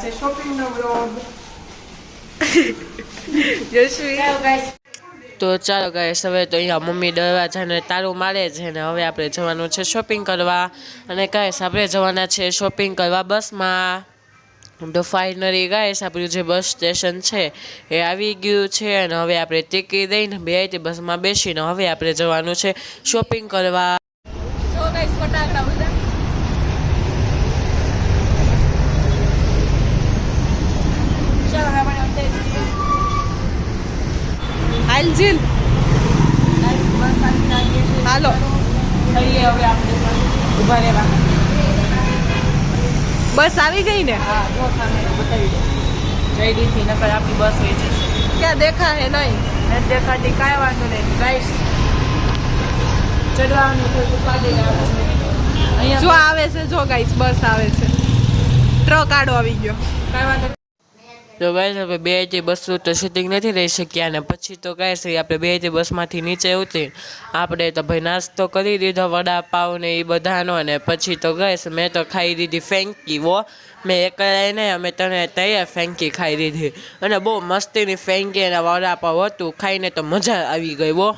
છે શોપિંગ નો બ્લોગ જસવી ચાલો ગાઈસ તો ચાલો ગાઈસ હવે તો અહીંયા મમ્મી દરવાજાને તારું મારે છે ને હવે આપણે જવાનું છે શોપિંગ કરવા. અને ગાઈસ આપણે જવાના છે શોપિંગ કરવા બસમાં. તો ફાઇનલી ગાઈસ આપણું જે બસ સ્ટેશન છે એ આવી ગયું છે અને હવે આપણે ટિકિટ દઈને બે બસમાં બેસીને હવે આપણે જવાનું છે શોપિંગ કરવા જો ગાઈસ ફટાકડા બધા ચાલો હવે આપણે અત્યારે હાલ જીલ. હાલો. બસ આવી ગઈ ને? નકર આપણી બસ હોય ક્યાં દેખા હે નહીં? નથી દેખાતી કાંઈ વાંધો નહીં ગાઈશ ચડવાનું જો આવે છે, જો ગાઈસ બસ આવે છે. ટ્રક આડો આવી ગયો. કાંઈ વાંધો તો ગાઈસ આપણે બે તે બસો તો શૂટિંગ નથી રહી શક્યા અને પછી તો ગાઈસ આપણે બે તે બસમાંથી નીચે ઉતરી આપણે તો ભાઈ નાસ્તો કરી દીધો, વડાપાવ ને એ બધાનો અને પછી તો ગાઈસ મેં તો ખાઈ દીધી ફેંકી વો મેં એકલાય નહીં, અમે તને તૈયાર ફેંકી ખાઈ દીધી. અને બહુ મસ્તીની ફેંકી અને વડાપાવ હતું, ખાઈને તો મજા આવી ગઈ વો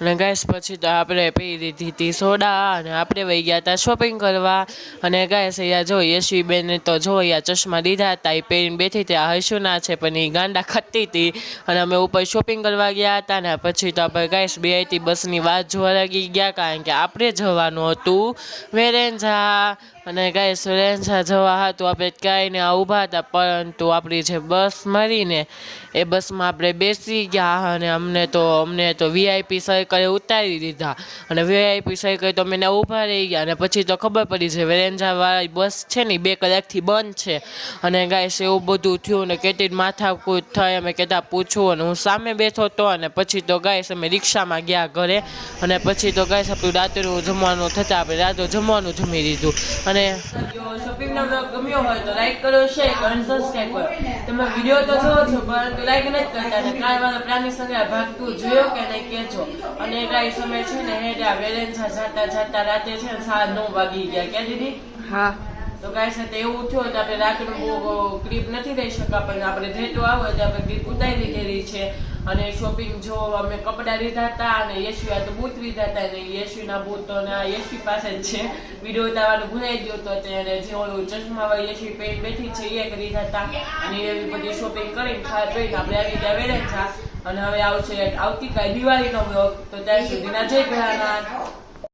અને ગાઈસ પછી તો આપણે પી દીધી હતી સોડા અને આપણે વહી ગયા હતા શોપિંગ કરવા. અને ગાઈસ અહીંયા જો યશવીબેને તો જો અહીંયા ચશ્મા લીધા હતા, એ પહેરીને બેઠી હતી. આ હશું ના છે, પણ એ ગાંડા ખતી હતી. અને અમે ઉપર શોપિંગ કરવા ગયા હતા ને પછી તો આપણે ગાઈસ બે હતી બસની વાત જોવા લાગી ગયા, કારણ કે આપણે જવાનું હતું. વેરેન્જા અને ગાય વેરેન્જા જવા હતું આપણે કાંઈ ને આ ઊભા હતા પરંતુ આપણી જે બસ મળીને એ બસમાં આપણે બેસી ગયા અને અમને તો અમને તો વીઆઈપી સર્કલે ઉતારી દીધા. અને વીઆઈપી સર્કલ તો મેં ઊભા રહી ગયા. અને પછી તો ખબર પડી છે વેરેન્જાવાળી બસ છે ને બે કલાકથી બંધ છે. અને ગાય એવું બધું થયું ને કેટલી માથાકૂટ થઈ અમે કહેતા પૂછવું અને હું સામે બેઠો હતો અને પછી તો ગાય અમે રિક્ષામાં ગયા ઘરે. અને પછી તો ગાય આપણું રાત્રિનું જમવાનું થતાં આપણે રાતો જમવાનું જમી લીધું. અને જો શોપિંગનો બ્લોગ ગમ્યો હોય તો લાઈક કરો શેર કરો અને સબસ્ક્રાઇબ કરો. તમે વીડિયો તો જોવો છો પરંતુ લાઈક નથી કરતા. ને કાંઈ વાળા પ્રાણી સંગ્રહ ભાગ તું જોયો કે નહીં કહેજો અને કાંઈ સમય છે ને હેડા વેલેન્સા જાતા જાતા રાતે છે ને સાડા નવ વાગી ગયા. ક્યાં દીદી? હા. તો કાંઈ સાથે એવું થયું તો આપણે રાતનું બહુ નથી રહી શકતા પણ આપણે જેટલું આવે તો આપણે ક્લિપ ઉતારી લીધેલી છે. અને શોપિંગ જો અમે કપડાં લીધા હતા અને યશવી આ તો બૂટ લીધા હતા અને યશવીના બૂટ તો યશવી પાસે જ છે. વીડિયો ઉતારવાનું ભૂલાઈ ગયો તો તેને જે ઓલું ચશ્મા હોય યશવી પહેરી બેઠી છે, એ લીધા હતા. અને એવી બધી શોપિંગ કરીને ખાવા પીને આપણે આવી ગયા વેરે અને હવે આવશે, આવતીકાલે દિવાળીનો વ્લોગ. તો ત્યાં સુધીના જય ભોળાનાથ.